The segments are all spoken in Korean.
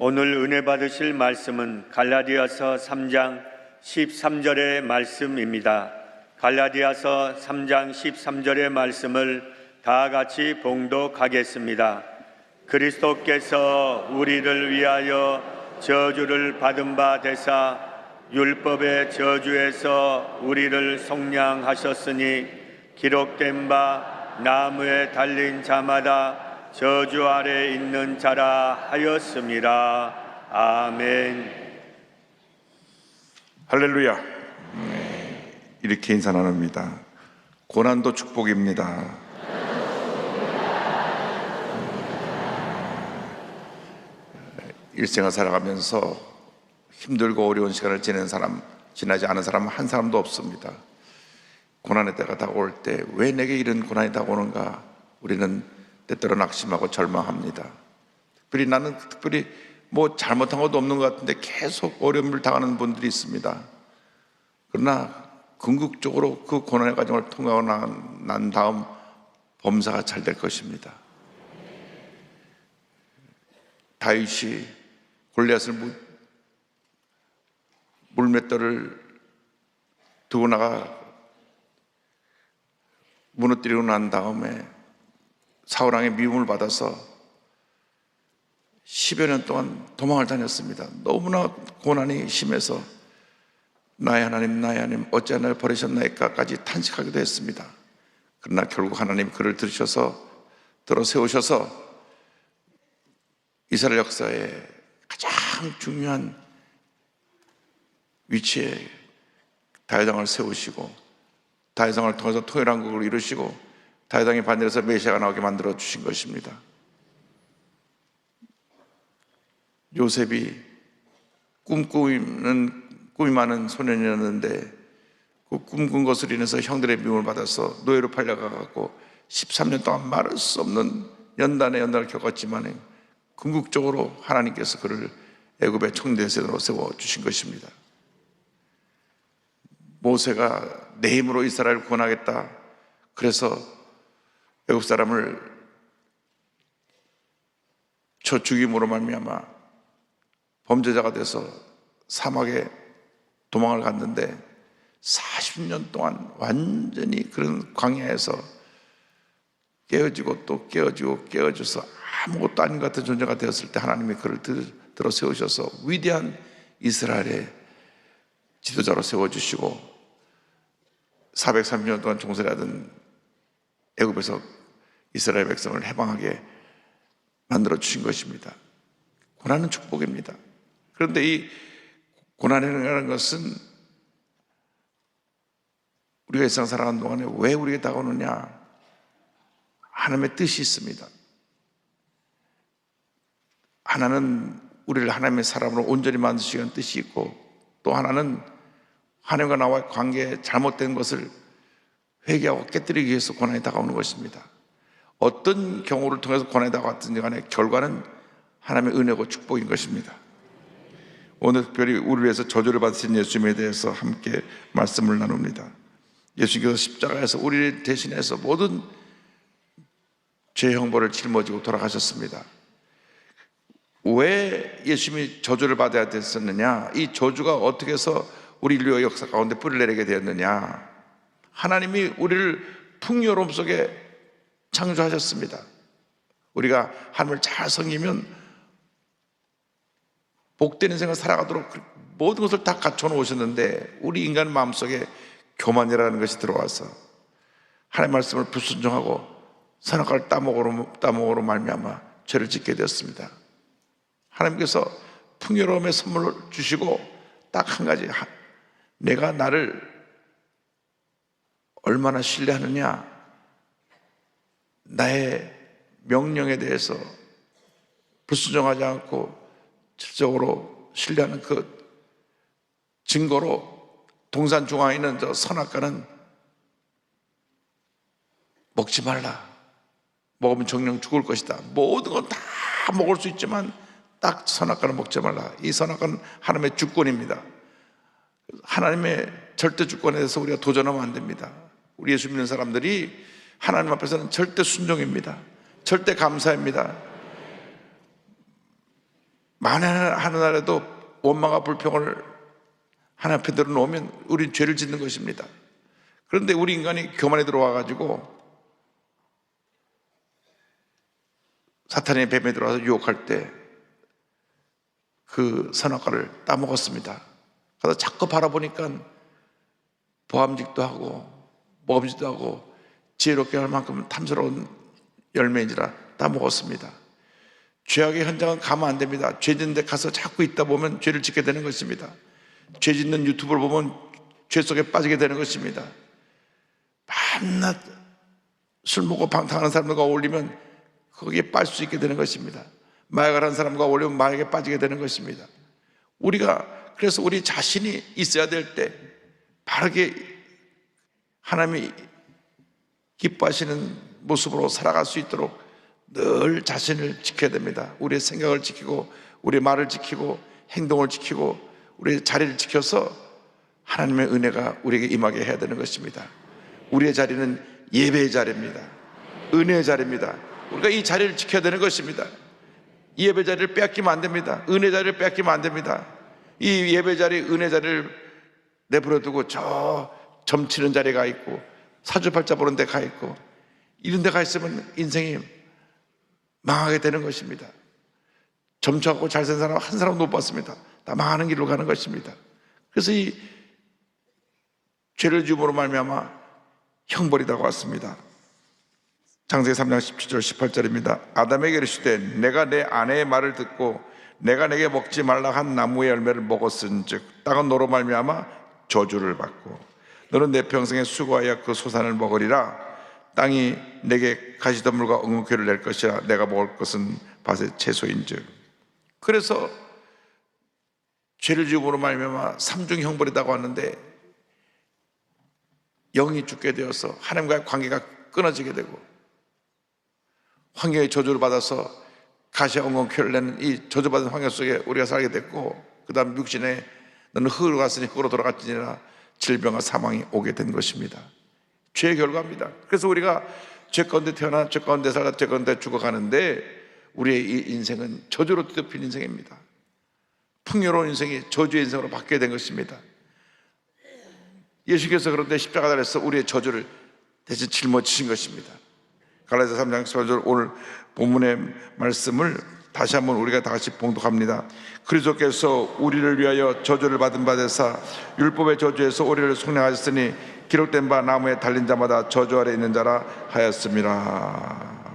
오늘 은혜 받으실 말씀은 갈라디아서 3장 13절의 말씀입니다. 갈라디아서 3장 13절의 말씀을 다 같이 봉독하겠습니다. 그리스도께서 우리를 위하여 저주를 받은 바 되사 율법의 저주에서 우리를 속량하셨으니 기록된 바 나무에 달린 자마다 저주 아래 있는 자라 하였습니다. 아멘. 할렐루야. 이렇게 인사 나눕니다. 고난도 축복입니다. 일생을 살아가면서 힘들고 어려운 시간을 지낸 사람, 지나지 않은 사람 한 사람도 없습니다. 고난의 때가 다가올 때 왜 내게 이런 고난이 다가오는가 우리는 때때로 낙심하고 절망합니다. 특별히 나는 특별히 뭐 잘못한 것도 없는 것 같은데 계속 어려움을 당하는 분들이 있습니다. 그러나 궁극적으로 그 고난의 과정을 통하고 난, 난 다음 범사가 잘 될 것입니다. 다윗이 골리앗을 무- 물맷돌을 두고 나가 무너뜨리고 난 다음에 사울왕의 미움을 받아서 10여 년 동안 도망을 다녔습니다. 너무나 고난이 심해서 나의 하나님, 나의 하나님, 어찌 나를 버리셨나이까까지 탄식하기도 했습니다. 그러나 결국 하나님 그를 들으셔서 들어 세우셔서 이스라엘 역사에 가장 중요한 위치에 다윗왕을 세우시고 다윗왕을 통해서 통일한국을 이루시고 다윗왕의 반열에서 메시아가 나오게 만들어 주신 것입니다. 요셉이 꿈꾸는 꿈이 많은 소년이었는데 그 꿈꾼 것을 인해서 형들의 미움을 받아서 노예로 팔려가고 13년 동안 말할 수 없는 연단의 연단을 겪었지만 궁극적으로 하나님께서 그를 애굽의 총대세로 세워 주신 것입니다. 모세가 내 힘으로 이스라엘을 구원하겠다. 그래서 애굽 사람을 저 죽임으로 말미암아 범죄자가 돼서 사막에 도망을 갔는데 40년 동안 완전히 그런 광야에서 깨어지고 또 깨어지고 깨어져서 아무것도 아닌 것 같은 존재가 되었을 때 하나님이 그를 들, 들어 세우셔서 위대한 이스라엘의 지도자로 세워주시고 430년 동안 종살이하던 애굽에서 이스라엘 백성을 해방하게 만들어 주신 것입니다. 고난은 축복입니다. 그런데 이 고난이라는 것은 우리가 일상 살아가는 동안에 왜 우리에게 다가오느냐? 하나님의 뜻이 있습니다. 하나는 우리를 하나님의 사람으로 온전히 만드시는 뜻이 있고 또 하나는 하나님과 나와의 관계에 잘못된 것을 회개하고 깨뜨리기 위해서 고난이 다가오는 것입니다. 어떤 경우를 통해서 고난이 다가왔든지 간에 결과는 하나님의 은혜고 축복인 것입니다. 오늘 특별히 우리를 위해서 저주를 받으신 예수님에 대해서 함께 말씀을 나눕니다. 예수님께서 십자가에서 우리를 대신해서 모든 죄 형벌을 짊어지고 돌아가셨습니다. 왜 예수님이 저주를 받아야 됐었느냐? 이 저주가 어떻게 해서 우리 인류의 역사 가운데 뿌리를 내리게 되었느냐? 하나님이 우리를 풍요로움 속에 창조하셨습니다. 우리가 하나님을 잘 섬기면 복된 인생을 살아가도록 그 모든 것을 다 갖춰 놓으셨는데 우리 인간 마음속에 교만이라는 것이 들어와서 하나님 말씀을 불순종하고 선악과를 따먹으로 따먹으로 말미암아 죄를 짓게 되었습니다. 하나님께서 풍요로움의 선물을 주시고 딱 한 가지 하- 내가 나를 얼마나 신뢰하느냐 나의 명령에 대해서 불순종하지 않고 질적으로 신뢰하는 그 증거로 동산 중앙에 있는 저 선악과는 먹지 말라. 먹으면 정령 죽을 것이다. 모든 건 다 먹을 수 있지만 딱 선악과는 먹지 말라. 이 선악과는 하나님의 주권입니다. 하나님의 절대 주권에 대해서 우리가 도전하면 안 됩니다. 우리 예수 믿는 사람들이 하나님 앞에서는 절대 순종입니다. 절대 감사입니다. 만에 날에도 원망과 불평을 하나님 앞에 들어놓으면 우린 죄를 짓는 것입니다. 그런데 우리 인간이 교만에 들어와 가지고 사탄의 뱀에 들어와서 유혹할 때 그 선악과를 따먹었습니다. 그래서 자꾸 바라보니까 보암직도 하고 먹음직도 하고 지혜롭게 할 만큼 탐스러운 열매인지라 따먹었습니다. 죄악의 현장은 가면 안 됩니다. 죄 짓는 데 가서 자꾸 있다 보면 죄를 짓게 되는 것입니다. 죄 짓는 유튜브를 보면 죄 속에 빠지게 되는 것입니다. 밤낮 술 먹고 방탕하는 사람들과 어울리면 거기에 빠질 수 있게 되는 것입니다. 마약을 하는 사람과 어울리면 마약에 빠지게 되는 것입니다. 우리가 그래서 우리 자신이 있어야 될 때 바르게 하나님이 기뻐하시는 모습으로 살아갈 수 있도록 늘 자신을 지켜야 됩니다. 우리의 생각을 지키고 우리의 말을 지키고 행동을 지키고 우리의 자리를 지켜서 하나님의 은혜가 우리에게 임하게 해야 되는 것입니다. 우리의 자리는 예배의 자리입니다. 은혜의 자리입니다. 우리가 이 자리를 지켜야 되는 것입니다. 이 예배 자리를 빼앗기면 안 됩니다. 은혜 자리를 빼앗기면 안 됩니다. 이 예배 자리, 은혜 자리를 내버려 두고 저 점치는 자리가 있고 사주팔자 보는 데 가 있고 이런 데 가 있으면 인생이 망하게 되는 것입니다. 점쳐갖고 잘산 사람 한 사람도 못 봤습니다. 다 망하는 길로 가는 것입니다. 그래서 이 죄를 지음으로 말미암아 형벌이 다가왔습니다. 창세기 3장 17절 18절입니다. 아담에게 이르시되 내가 내 아내의 말을 듣고 내가 내게 먹지 말라 한 나무의 열매를 먹었은즉 땅은 너로 말미암아 저주를 받고 너는 내 평생에 수고하여 그 소산을 먹으리라. 땅이 내게 가시덤불과 엉겅퀴를 낼 것이라. 내가 먹을 것은 밭의 채소인즉. 그래서 죄를 지음으로 말미암아 삼중 형벌이라고 하는데 영이 죽게 되어서 하나님과의 관계가 끊어지게 되고 환경의 저주를 받아서 가시 엉겅퀴를 내는 이 저주받은 환경 속에 우리가 살게 됐고 그 다음 육신에 너는 흙으로 갔으니 흙으로 돌아갔지니라 질병과 사망이 오게 된 것입니다. 죄의 결과입니다. 그래서 우리가 죄 가운데 태어나 죄 가운데 살아 죄 가운데 죽어가는데 우리의 이 인생은 저주로 뒤덮인 인생입니다. 풍요로운 인생이 저주의 인생으로 바뀌게 된 것입니다. 예수께서 그런데 십자가 달에서 우리의 저주를 대신 짊어지신 것입니다. 갈라디아 3장 18절 오늘 본문의 말씀을 다시 한번 우리가 다 같이 봉독합니다. 그리스도께서 우리를 위하여 저주를 받은 바 되사 율법의 저주에서 우리를 속량하셨으니 기록된 바 나무에 달린 자마다 저주 아래 있는 자라 하였습니다.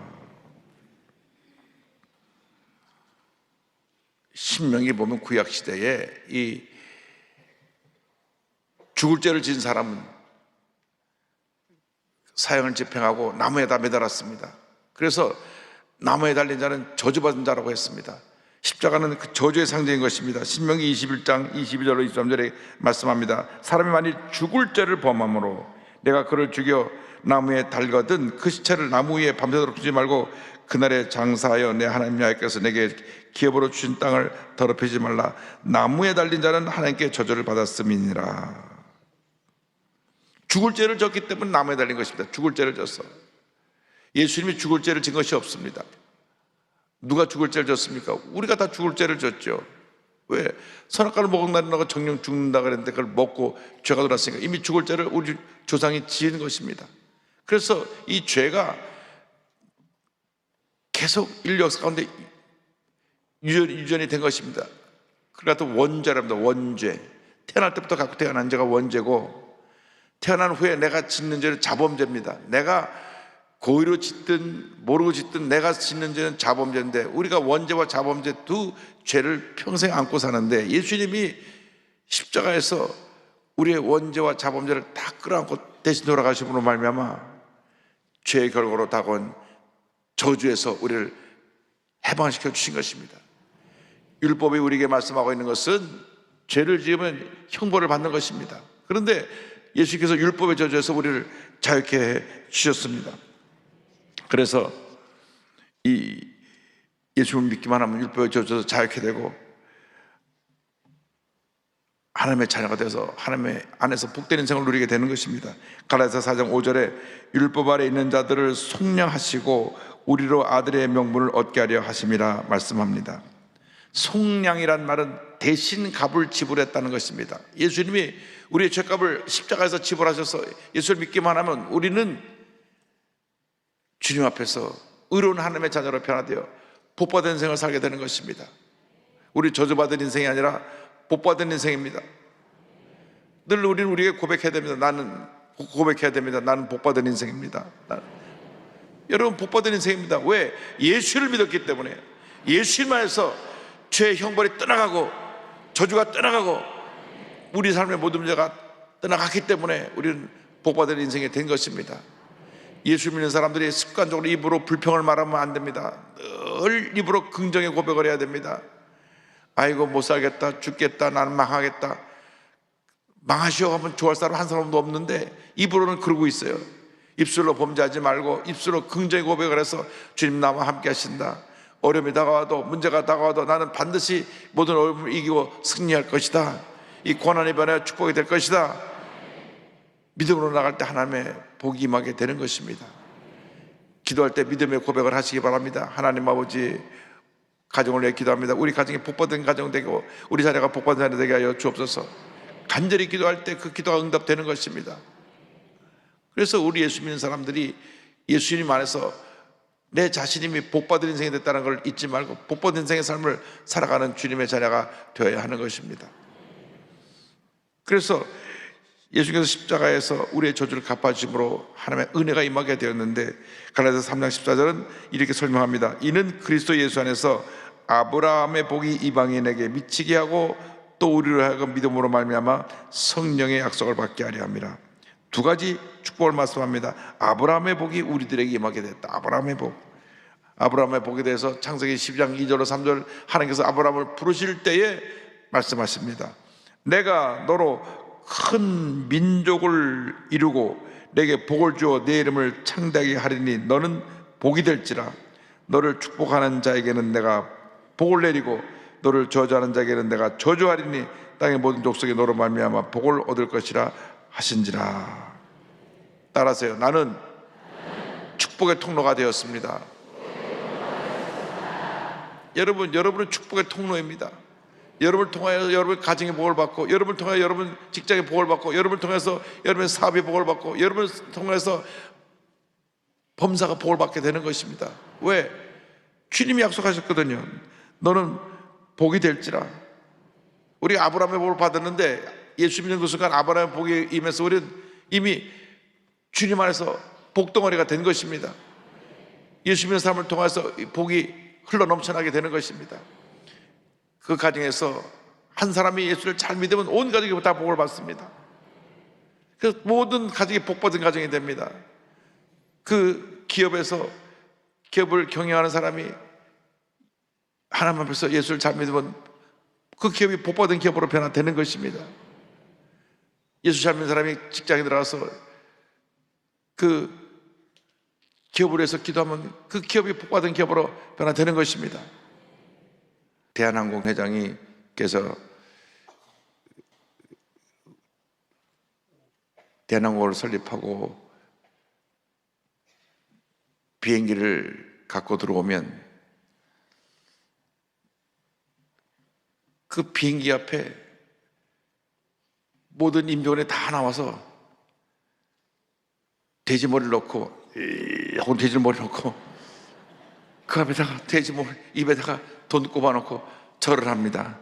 신명기 보면 구약 시대에 이 죽을 죄를 지은 사람은 사형을 집행하고 나무에다 매달았습니다. 그래서 나무에 달린 자는 저주받은 자라고 했습니다. 십자가는 그 저주의 상징인 것입니다. 신명기 21장 22절로 23절에 말씀합니다. 사람이 만일 죽을 죄를 범함으로 내가 그를 죽여 나무에 달거든 그 시체를 나무 위에 밤새도록 두지 말고 그날에 장사하여 내 하나님 여호와께서 내게 기업으로 주신 땅을 더럽히지 말라. 나무에 달린 자는 하나님께 저주를 받았음이니라. 죽을 죄를 졌기 때문에 나무에 달린 것입니다. 죽을 죄를 졌어. 예수님이 죽을 죄를 진 것이 없습니다. 누가 죽을 죄를 졌습니까? 우리가 다 죽을 죄를 졌죠. 왜? 선악과를 먹은다고 정령 죽는다 그랬는데 그걸 먹고 죄가 돌았으니까 이미 죽을 죄를 우리 조상이 지은 것입니다. 그래서 이 죄가 계속 인류 역사 가운데 유전, 유전이 된 것입니다. 그러니까 또 원죄랍니다. 원죄. 태어날 때부터 갖고 태어난 죄가 원죄고 태어난 후에 내가 짓는 죄는 자범죄입니다. 내가 고의로 짓든 모르고 짓든 내가 짓는 죄는 자범죄인데 우리가 원죄와 자범죄 두 죄를 평생 안고 사는데 예수님이 십자가에서 우리의 원죄와 자범죄를 다 끌어안고 대신 돌아가심으로 말미암아 죄의 결과로 다가온 저주에서 우리를 해방시켜 주신 것입니다. 율법이 우리에게 말씀하고 있는 것은 죄를 지으면 형벌을 받는 것입니다. 그런데 예수께서 율법의 저주에서 우리를 자유케 해 주셨습니다. 그래서 이 예수를 믿기만 하면 율법의 저주에서 자유케 되고 하나님의 자녀가 돼서 하나님의 안에서 복된 인생을 누리게 되는 것입니다. 갈라디아 4장 5절에 율법 아래 있는 자들을 속량하시고 우리로 아들의 명분을 얻게 하려 하심이라 말씀합니다. 속량이란 말은 대신 값을 지불했다는 것입니다. 예수님이 우리의 죄값을 십자가에서 지불하셔서 예수를 믿기만 하면 우리는 주님 앞에서 의로운 하나님의 자녀로 변화되어 복받은 인생을 살게 되는 것입니다. 우리 저주받은 인생이 아니라 복받은 인생입니다. 늘 우리는 우리에게 고백해야 됩니다. 나는 고백해야 됩니다. 나는 복받은 인생입니다. 나는. 여러분 복받은 인생입니다. 왜? 예수를 믿었기 때문에 예수님만에서 죄의 형벌이 떠나가고 저주가 떠나가고 우리 삶의 모든 문제가 떠나갔기 때문에 우리는 복받은 인생이 된 것입니다. 예수 믿는 사람들이 습관적으로 입으로 불평을 말하면 안 됩니다. 늘 입으로 긍정의 고백을 해야 됩니다. 아이고 못 살겠다, 죽겠다, 나는 망하겠다. 망하시오 하면 좋아할 사람 한 사람도 없는데 입으로는 그러고 있어요. 입술로 범죄하지 말고 입술로 긍정의 고백을 해서 주님 나와 함께 하신다. 어려움이 다가와도 문제가 다가와도 나는 반드시 모든 어려움을 이기고 승리할 것이다. 이 고난이 변해 축복이 될 것이다. 믿음으로 나갈 때 하나님의 복이 임하게 되는 것입니다. 기도할 때 믿음의 고백을 하시기 바랍니다. 하나님 아버지 가정을 위해 기도합니다. 우리 가정이 복받은 가정 되고 우리 자녀가 복받은 자녀 되게 하여 주옵소서. 간절히 기도할 때 그 기도가 응답되는 것입니다. 그래서 우리 예수 믿는 사람들이 예수님 안에서 내 자신이 복받은 인생이 됐다는 걸 잊지 말고 복받은 인생의 삶을 살아가는 주님의 자녀가 되어야 하는 것입니다. 그래서 예수께서 십자가에서 우리의 저주를 갚아주심으로 하나님의 은혜가 임하게 되었는데 갈라디아서 3장 14절은 이렇게 설명합니다. 이는 그리스도 예수 안에서 아브라함의 복이 이방인에게 미치게 하고 또 우리로 하여금 믿음으로 말미암아 성령의 약속을 받게 하려 함이라. 두 가지 축복을 말씀합니다. 아브라함의 복이 우리들에게 임하게 됐다. 아브라함의 복. 아브라함의 복에 대해서 창세기 12장 2절로 3절 하나님께서 아브라함을 부르실 때에 말씀하십니다. 내가 너로 큰 민족을 이루고 내게 복을 주어 내 이름을 창대하게 하리니 너는 복이 될지라. 너를 축복하는 자에게는 내가 복을 내리고 너를 저주하는 자에게는 내가 저주하리니 땅의 모든 족속이 너로 말미암아 복을 얻을 것이라 하신지라. 따라서요. 나는 축복의 통로가 되었습니다. 여러분 여러분은 축복의 통로입니다 여러분을 통하여 여러분 가정의 복을 받고 여러분을 통하여 여러분 직장의 복을 받고 여러분을 통해서 여러분의 사업의 복을 받고 여러분을 통해서 범사가 복을 받게 되는 것입니다. 왜? 주님이 약속하셨거든요. 너는 복이 될지라. 우리 아브라함의 복을 받았는데 예수 믿는 그 순간 아브라함의 복이 임해서 우리는 이미 주님 안에서 복덩어리가 된 것입니다. 예수 믿는 사람을 통해서 이 복이 흘러 넘쳐나게 되는 것입니다. 그 가정에서 한 사람이 예수를 잘 믿으면 온 가족이 다 복을 받습니다. 그 모든 가족이 복 받은 가정이 됩니다. 그 기업에서 기업을 경영하는 사람이 하나님 앞에서 예수를 잘 믿으면 그 기업이 복 받은 기업으로 변화되는 것입니다. 예수 잘 믿는 사람이 직장에 들어가서 그 기업을 해서 기도하면 그 기업이 복 받은 기업으로 변화되는 것입니다. 대한항공 회장이께서 대한항공을 설립하고 비행기를 갖고 들어오면 그 비행기 앞에 모든 임종원이 다 나와서 돼지 머리를 넣고 하고 돼지 머리 넣고 그 앞에다가 돼지 머리 입에다가 돈 꼽아놓고 절을 합니다.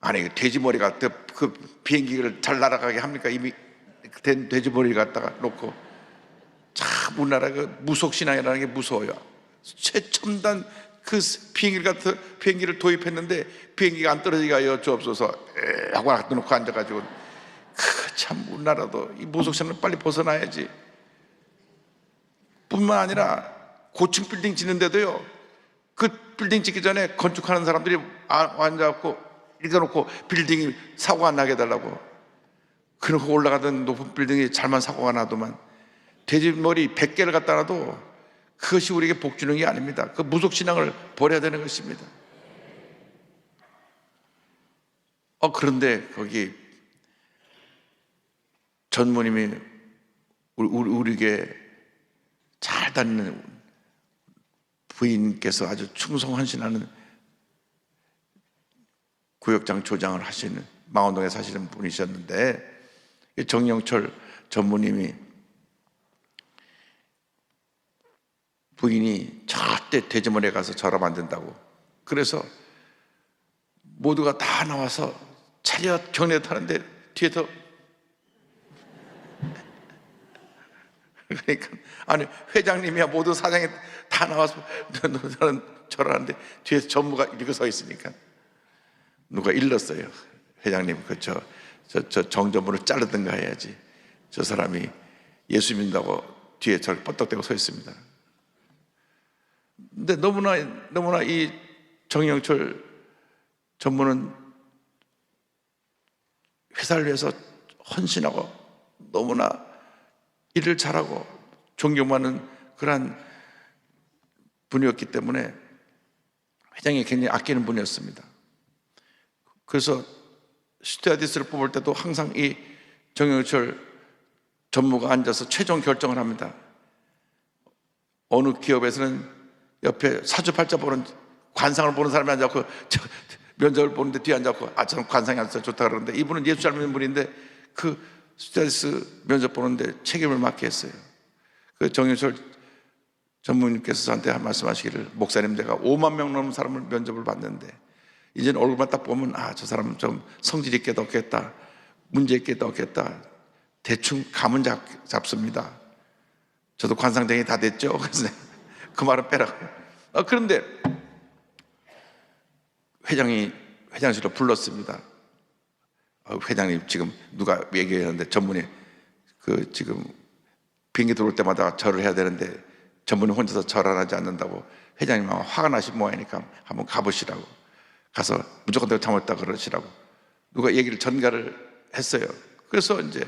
아니 그 돼지 머리가 그 비행기를 잘 날아가게 합니까? 이미 된 돼지 머리 갖다가 놓고 참 우리나라 그 무속 신앙이라는 게 무서워요. 최첨단 그 비행기를 같은 비행기를 도입했는데 비행기가 안 떨어지게 주옵소서 에 하고 갖다 놓고 앉아가지고 그참 우리나라도 이 무속 신앙을 빨리 벗어나야지. 뿐만 아니라 고층 빌딩 짓는데도요. 그 빌딩 짓기 전에 건축하는 사람들이 아- 앉아갖고 읽어놓고 빌딩이 사고가 안 나게 해달라고. 그러고 올라가던 높은 빌딩이 잘만 사고가 나도만 돼지머리 100개를 갖다 놔도 그것이 우리에게 복 주는 게 아닙니다. 그 무속신앙을 버려야 되는 것입니다. 어, 그런데 거기 전무님이 우리, 우리, 우리에게 잘 다니는 부인께서 아주 충성한신하는 구역장 조장을 하시는 망원동에 사시는 분이셨는데 이 정영철 전무님이 부인이 절대 대지문에 가서 절하면 안 된다고. 그래서 모두가 다 나와서 차렷 경례 타는데 뒤에서 그러니까 아니 회장님이야 모두 사장이 다 나와서 너는 절하는데 뒤에서 전무가 이렇게 서 있으니까 누가 일렀어요. 회장님 그저 저, 저 정전무를 자르든가 해야지. 저 사람이 예수 믿는다고 뒤에 저를 뻗떡대고 서 있습니다. 근데 너무나 너무나 이 정영철 전무는 회사를 위해서 헌신하고 너무나 일을 잘하고 존경받는 그러한 분이었기 때문에 회장이 굉장히 아끼는 분이었습니다. 그래서 스튜어디스를 뽑을 때도 항상 이 정영철 전무가 앉아서 최종 결정을 합니다. 어느 기업에서는 옆에 사주팔자 보는 관상을 보는 사람이 앉았고 저 면접을 보는데 뒤에 앉았고 아 저는 관상이 앉아서 좋다 그러는데 이분은 예수 잘 믿는 분인데 그 스튜어디스 면접 보는데 책임을 맡게 했어요. 그 정영철 전무님께서 저한테 말씀 하시기를 목사님 내가 5만 명 넘는 사람을 면접을 봤는데 이제는 얼굴만 딱 보면 아 저 사람은 좀 성질 있게 넣겠다 문제 있게 넣겠다. 대충 감은 잡, 잡습니다. 저도 관상쟁이 다 됐죠. 그래서 그 말은 빼라고. 아, 그런데 회장이 회장실로 불렀습니다. 아, 회장님 지금 누가 얘기했는데 전문이 그 지금 비행기 들어올 때마다 절을 해야 되는데 전문이 혼자서 절안 하지 않는다고 회장님 아마 화가 나신 모양이니까 한번 가보시라고 가서 무조건 내가 잘못했다 그러시라고 누가 얘기를 전가를 했어요. 그래서 이제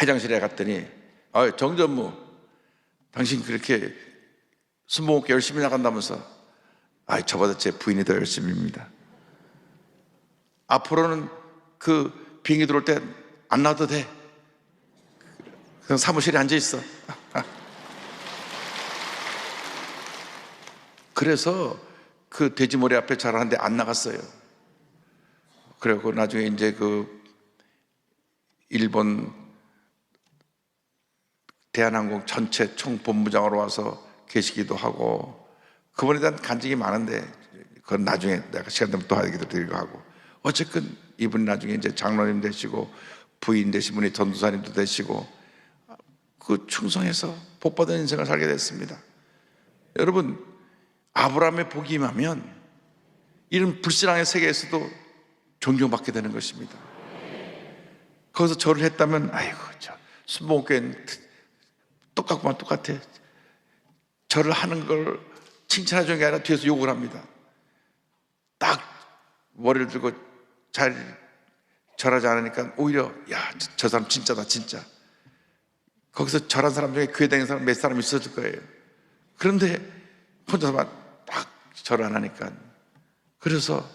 회장실에 갔더니 아 정전무 당신 그렇게 술 먹게 열심히 나간다면서 아 저보다 제 부인이 더 열심히입니다. 앞으로는 그 비행기 들어올 때 안 나와도 돼. 그냥 사무실에 앉아 있어. 그래서 그 돼지머리 앞에 잘하는데 안 나갔어요. 그리고 나중에 이제 그 일본 대한항공 전체 총본부장으로 와서 계시기도 하고 그분에 대한 간증이 많은데 그건 나중에 내가 시간 되면 또 하기도 드리고 하고 어쨌든 이분이 나중에 이제 장로님 되시고 부인 되신 분이 전도사님도 되시고 그 충성해서 복받은 인생을 살게 됐습니다. 여러분 아브라함의 복이 임하면 이런 불신앙의 세계에서도 존경받게 되는 것입니다. 거기서 절을 했다면 아이고 저 순복교회는 똑같구만 똑같아. 절을 하는 걸 칭찬해 주는 게 아니라 뒤에서 욕을 합니다. 딱 머리를 들고 잘 절하지 않으니까 오히려 야 저 사람 진짜다 진짜. 거기서 절한 사람 중에 교회 다니는 사람 몇 사람 있었을 거예요. 그런데 혼자서만 딱 절 안 하니까 그래서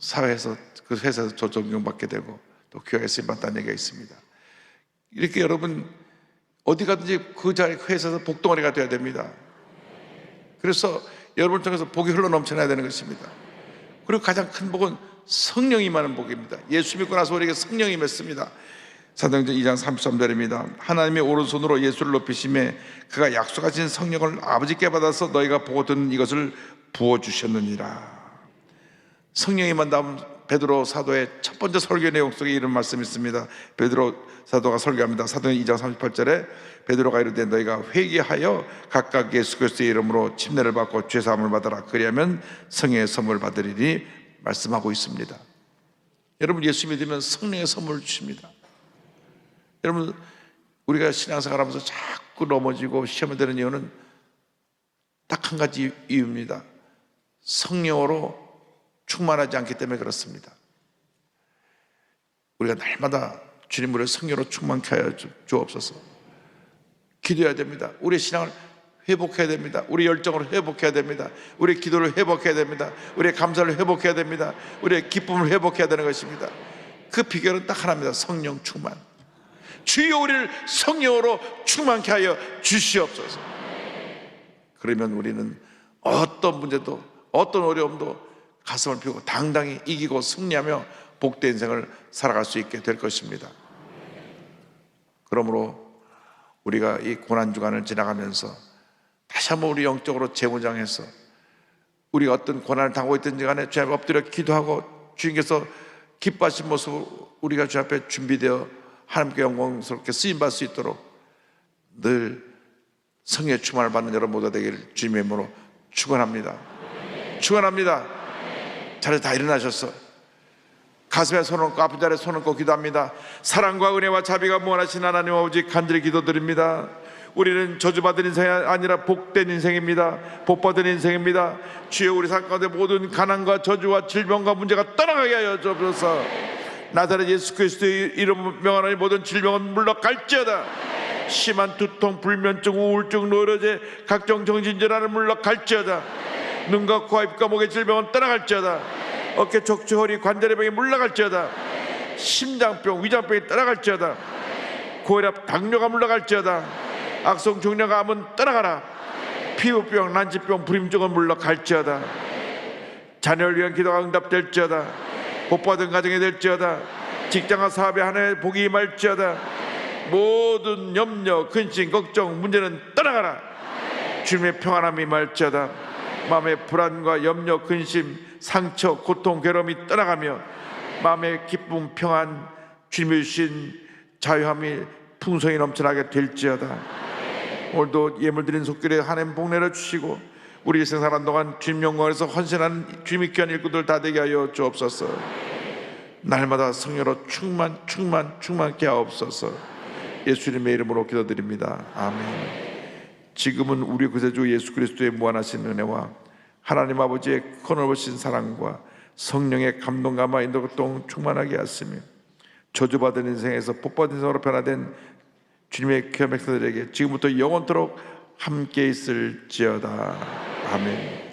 사회에서 그 회사에서 조정받게 되고 또 교회에 쓰임 받다는 얘기가 있습니다. 이렇게 여러분 어디 가든지 그 자리 회사에서 복덩어리가 돼야 됩니다. 그래서 여러분 통해서 복이 흘러 넘쳐나야 되는 것입니다. 그리고 가장 큰 복은 성령이 임하는 복입니다. 예수 믿고 나서 우리에게 성령이 맺습니다. 사도행전 2장 33절입니다. 하나님의 오른손으로 예수를 높이심에 그가 약속하신 성령을 아버지께 받아서 너희가 보고 듣는 이것을 부어 주셨느니라. 성령이 만다음 베드로 사도의 첫 번째 설교 내용 속에 이런 말씀이 있습니다. 베드로 사도가 설교합니다. 사도행 2장 38절에 베드로가 이르되 너희가 회개하여 각각 예수 그리스도의 이름으로 침례를 받고 죄 사함을 받아라. 그리하면 성령의 선물 받으리니 말씀하고 있습니다. 여러분 예수 믿으면 성령의 선물을 주십니다. 여러분 우리가 신앙생활 하면서 자꾸 넘어지고 시험에 드는 이유는 딱 한 가지 이유입니다. 성령으로 충만하지 않기 때문에 그렇습니다. 우리가 날마다 주님 우리를 성령으로 충만케 하여 주- 주옵소서. 기도해야 됩니다. 우리의 신앙을 회복해야 됩니다. 우리 열정을 회복해야 됩니다. 우리의 기도를 회복해야 됩니다. 우리의 감사를 회복해야 됩니다. 우리의 기쁨을 회복해야 되는 것입니다. 그 비결은 딱 하나입니다. 성령 충만. 주여 우리를 성령으로 충만케 하여 주시옵소서. 그러면 우리는 어떤 문제도 어떤 어려움도 가슴을 펴고 당당히 이기고 승리하며 복된 인생을 살아갈 수 있게 될 것입니다. 그러므로 우리가 이 고난 주간을 지나가면서 다시 한번 우리 영적으로 재무장해서 우리가 어떤 고난을 당하고 있든지 간에 주 앞에 엎드려 기도하고 주님께서 기뻐하신 모습 우리가 주 앞에 준비되어 하나님께 영광스럽게 쓰임 받을 수 있도록 늘 성의 충만을 받는 여러분 모두 되기를 주님의 이름으로 축원합니다. 축원합니다. 자리 다 일어나셨어. 가슴에 손을 얹고 아픈 자리에 손을 얹고 기도합니다. 사랑과 은혜와 자비가 무한하신 하나님 아버지 간절히 기도드립니다. 우리는 저주받은 인생이 아니라 복된 인생입니다. 복받은 인생입니다. 주여 우리 삶 가운데 모든 가난과 저주와 질병과 문제가 떠나가게 하여 주옵소서. 나사렛 예수 그리스도의 이름 명하는 모든 질병은 물러갈지어다. 심한 두통, 불면증, 우울증, 노이로제, 각종 정신질환을 물러갈지어다. 눈과 코와 입과 목의 질병은 떠나갈지어다. 어깨 척추 허리 관절의 병이 물러갈지어다. 심장병, 위장병이 떠나갈지어다. 고혈압, 당뇨가 물러갈지어다. 악성 종양암은 떠나가라. 피부병, 난치병, 불임증은 물러 갈지어다. 자녀를 위한 기도가 응답될지어다. 복받은 가정이 될지어다. 직장과 사업에 하나의 복이 임할지어다. 모든 염려, 근심, 걱정, 문제는 떠나가라. 주님의 평안함이 임할지어다. 마음의 불안과 염려, 근심, 상처, 고통, 괴로움이 떠나가며 마음의 기쁨, 평안, 주님이 주신 자유함이 풍성히 넘쳐나게 될지어다. 오늘도 예물 드린 속결에 하나님 복 내려 주시고 우리 생활한 동안 주님 영광에서 헌신하는 주님의 귀한 일꾼들 다 되게 하여 주옵소서. 날마다 성령으로 충만 충만 충만케 하옵소서. 예수님의 이름으로 기도드립니다. 아멘. 지금은 우리 구세주 예수 그리스도의 무한하신 은혜와 하나님 아버지의 커넓으신 사랑과 성령의 감동감화 인도동 충만하게 하시며 저주받은 인생에서 복받은 인생으로 변화된 주님의 귀한 백성들에게 지금부터 영원토록 함께 있을지어다. 아멘.